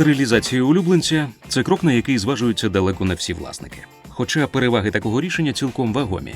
Стерилізація улюбленця це крок, на який зважуються далеко не всі власники. Хоча переваги такого рішення цілком вагомі.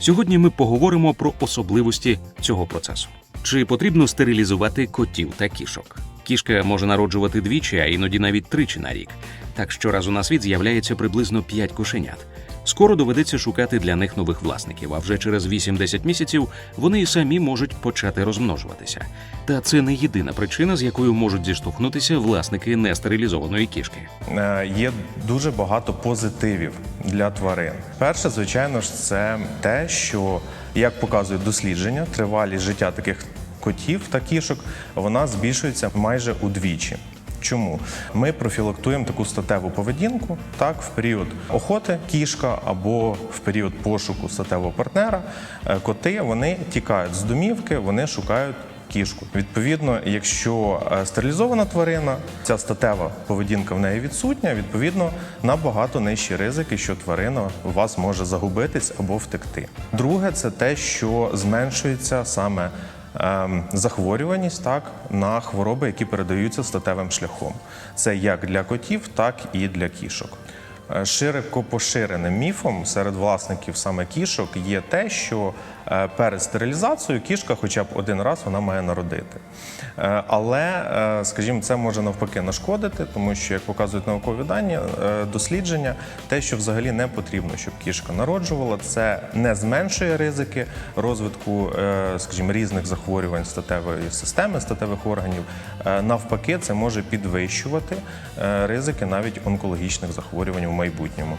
Сьогодні ми поговоримо про особливості цього процесу. Чи потрібно стерилізувати котів та кішок? Кішка може народжувати двічі, а іноді навіть тричі на рік. Так щоразу на світ з'являється приблизно 5 кошенят. Скоро доведеться шукати для них нових власників, а вже через 8-10 місяців вони і самі можуть почати розмножуватися. Та це не єдина причина, з якою можуть зіштовхнутися власники нестерилізованої кішки. Е, Є дуже багато позитивів для тварин. Перше, звичайно ж, це те, що як показують дослідження, тривалість життя таких котів та кішок вона збільшується майже удвічі. Чому ми профілактуємо таку статеву поведінку так в період охоти кішка або в період пошуку статевого партнера, е, коти вони тікають з домівки, вони шукають кішку. Відповідно, якщо е, стерилізована тварина, ця статева поведінка в неї відсутня, відповідно, набагато нижчі ризики, що тварина у вас може загубитись або втекти. Друге, це те, що зменшується саме. Ем, Захворюваність так на хвороби, які передаються статевим шляхом, це як для котів, так і для кішок. Е, Широко поширеним міфом серед власників саме кішок є те, що перед стерилізацією кішка хоча б один раз вона має народити. Е, Але, е, скажімо, це може навпаки нашкодити, тому що, як показують наукові дані, е, дослідження, те, що взагалі не потрібно, щоб кішка народжувала, це не зменшує ризики розвитку, е, скажімо, різних захворювань статевої системи, статевих органів. Е, Навпаки, це може підвищувати е, ризики навіть онкологічних захворювань у майбутньому.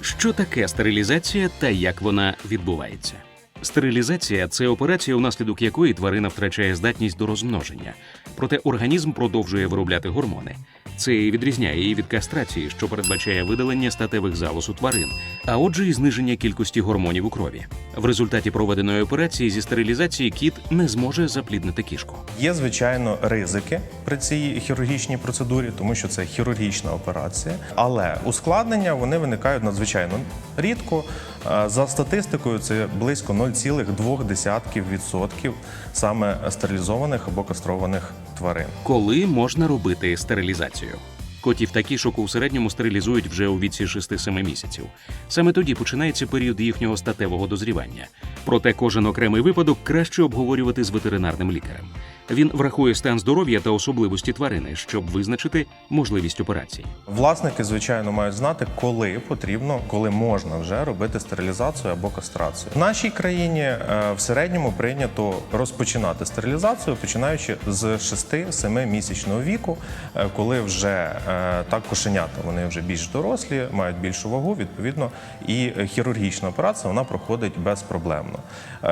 Що таке стерилізація та як вона відбувається? Стерилізація це операція, унаслідок якої тварина втрачає здатність до розмноження, проте організм продовжує виробляти гормони. Це відрізняє її від кастрації, що передбачає видалення статевих залоз у тварин, а отже, і зниження кількості гормонів у крові. В результаті проведеної операції зі стерилізації кіт не зможе запліднити кішку. Є, звичайно, ризики при цій хірургічній процедурі, тому що це хірургічна операція. Але ускладнення вони виникають надзвичайно рідко. Е, За статистикою, це близько 0,2% саме стерилізованих або кастрованих тварин. Коли можна робити стерилізацію? Котів та кішок у середньому стерилізують вже у віці 6-7 місяців. Саме тоді починається період їхнього статевого дозрівання. Проте кожен окремий випадок краще обговорювати з ветеринарним лікарем. Він врахує стан здоров'я та особливості тварини, щоб визначити можливість операції. Власники, звичайно, мають знати, коли потрібно, коли можна вже робити стерилізацію або кастрацію. В нашій країні е, в середньому прийнято розпочинати стерилізацію, починаючи з 6-7 місячного віку, е, коли вже е, так кошенята вони вже більш дорослі, мають більшу вагу. Відповідно, і хірургічна операція вона проходить безпроблемно.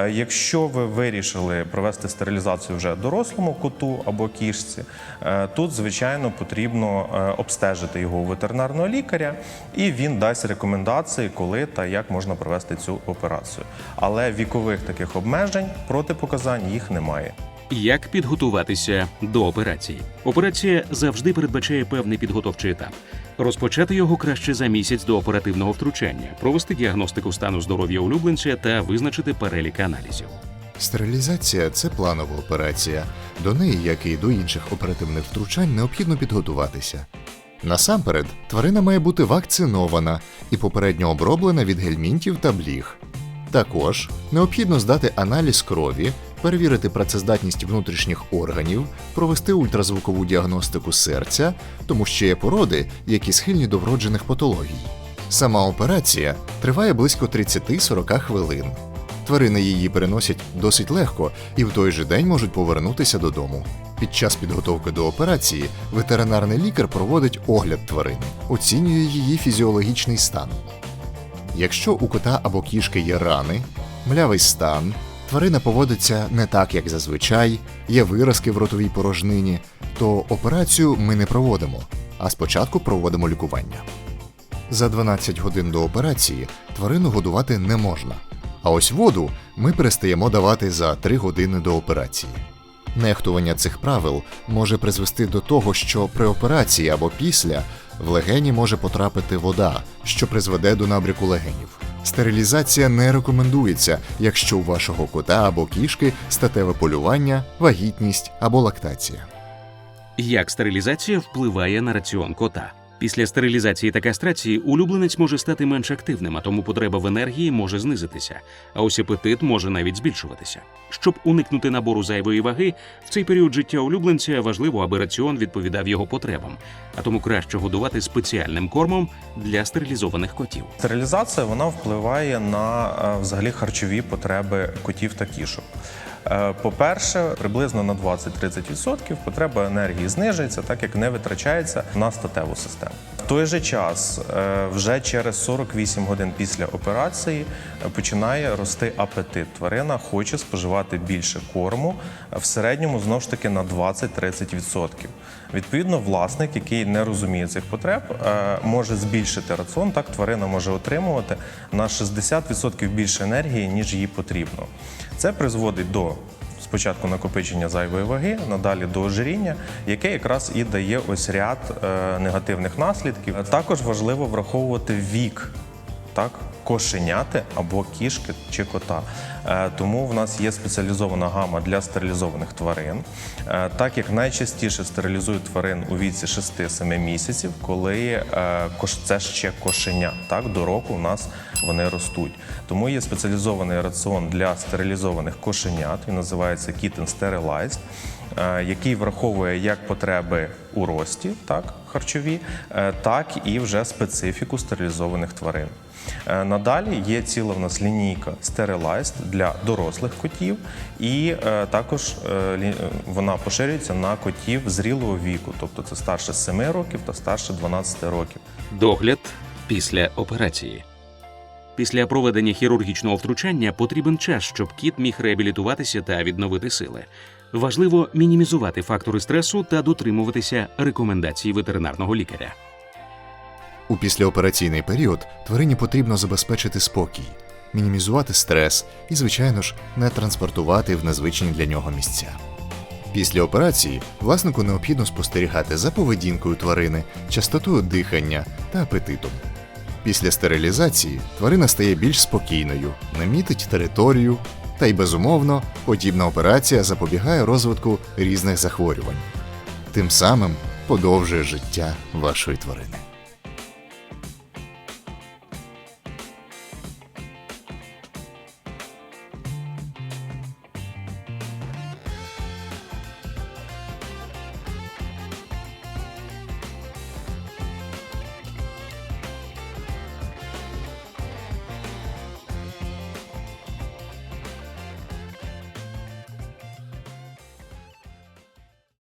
Якщо ви вирішили провести стерилізацію вже дорослому коту або кішці, е, тут звичайно потрібно е, обстежити його у ветеринарного лікаря, і він дасть рекомендації, коли та як можна провести цю операцію. Але вікових таких обмежень протипоказань їх немає. Як підготуватися до операції? Операція завжди передбачає певний підготовчий етап. Розпочати його краще за місяць до оперативного втручання, провести діагностику стану здоров'я улюбленця та визначити перелік аналізів. Стерилізація це планова операція. До неї, як і до інших оперативних втручань, необхідно підготуватися. Насамперед, тварина має бути вакцинована і попередньо оброблена від гельмінтів та бліг. Також необхідно здати аналіз крові, перевірити працездатність внутрішніх органів, провести ультразвукову діагностику серця, тому що є породи, які схильні до вроджених патологій. Сама операція триває близько 30-40 хвилин. Тварини її переносять досить легко і в той же день можуть повернутися додому. Під час підготовки до операції ветеринарний лікар проводить огляд тварини, оцінює її фізіологічний стан. Якщо у кота або кішки є рани, млявий стан, тварина поводиться не так, як зазвичай, є виразки в ротовій порожнині, то операцію ми не проводимо, а спочатку проводимо лікування. За 12 годин до операції тварину годувати не можна. А ось воду ми перестаємо давати за 3 години до операції. Нехтування цих правил може призвести до того, що при операції або після в легені може потрапити вода, що призведе до набряку легенів. Стерилізація не рекомендується, якщо у вашого кота або кішки статеве полювання, вагітність або лактація. Як стерилізація впливає на раціон кота? Після стерилізації та кастрації улюбленець може стати менш активним, а тому потреба в енергії може знизитися, а ось апетит може навіть збільшуватися. Щоб уникнути набору зайвої ваги, в цей період життя улюбленця важливо, аби раціон відповідав його потребам, а тому краще годувати спеціальним кормом для стерилізованих котів. Стерилізація вона впливає на е, взагалі харчові потреби котів та кішок. Е, По-перше, приблизно на 20-30% потреба енергії знижується, так як не витрачається на статеву систему. В той же час, е, вже через 48 годин після операції, е, починає рости апетит. Тварина хоче споживати більше корму, е, в середньому знову ж таки на 20-30%. Відповідно, власник, який не розуміє цих потреб, може збільшити раціон. Так тварина може отримувати на 60% більше енергії, ніж їй потрібно. Це призводить до спочатку накопичення зайвої ваги, надалі до ожиріння, яке якраз і дає ось ряд е, негативних наслідків. Також важливо враховувати вік так, кошеняти або кішки чи кота. Е, Тому в нас є спеціалізована гама для стерилізованих тварин. Е, Так як найчастіше стерилізують тварин у віці 6-7 місяців, коли е, це ще кошеня. Так, до року у нас вони ростуть. Тому є спеціалізований раціон для стерилізованих кошенят. Він називається Kitten Sterilized який враховує як потреби у рості, так, харчові, е, так і вже специфіку стерилізованих тварин. Е, Надалі є ціла в нас лінійка Sterilized для дорослих котів, і е, також е, е, вона поширюється на котів зрілого віку, тобто це старше 7 років та старше 12 років. Догляд після операції. Після проведення хірургічного втручання потрібен час, щоб кіт міг реабілітуватися та відновити сили. Важливо мінімізувати фактори стресу та дотримуватися рекомендацій ветеринарного лікаря. У післяопераційний період тварині потрібно забезпечити спокій, мінімізувати стрес і, звичайно ж, не транспортувати в незвичні для нього місця. Після операції власнику необхідно спостерігати за поведінкою тварини, частотою дихання та апетитом. Після стерилізації тварина стає більш спокійною, не мітить територію, та й безумовно подібна операція запобігає розвитку різних захворювань, тим самим подовжує життя вашої тварини.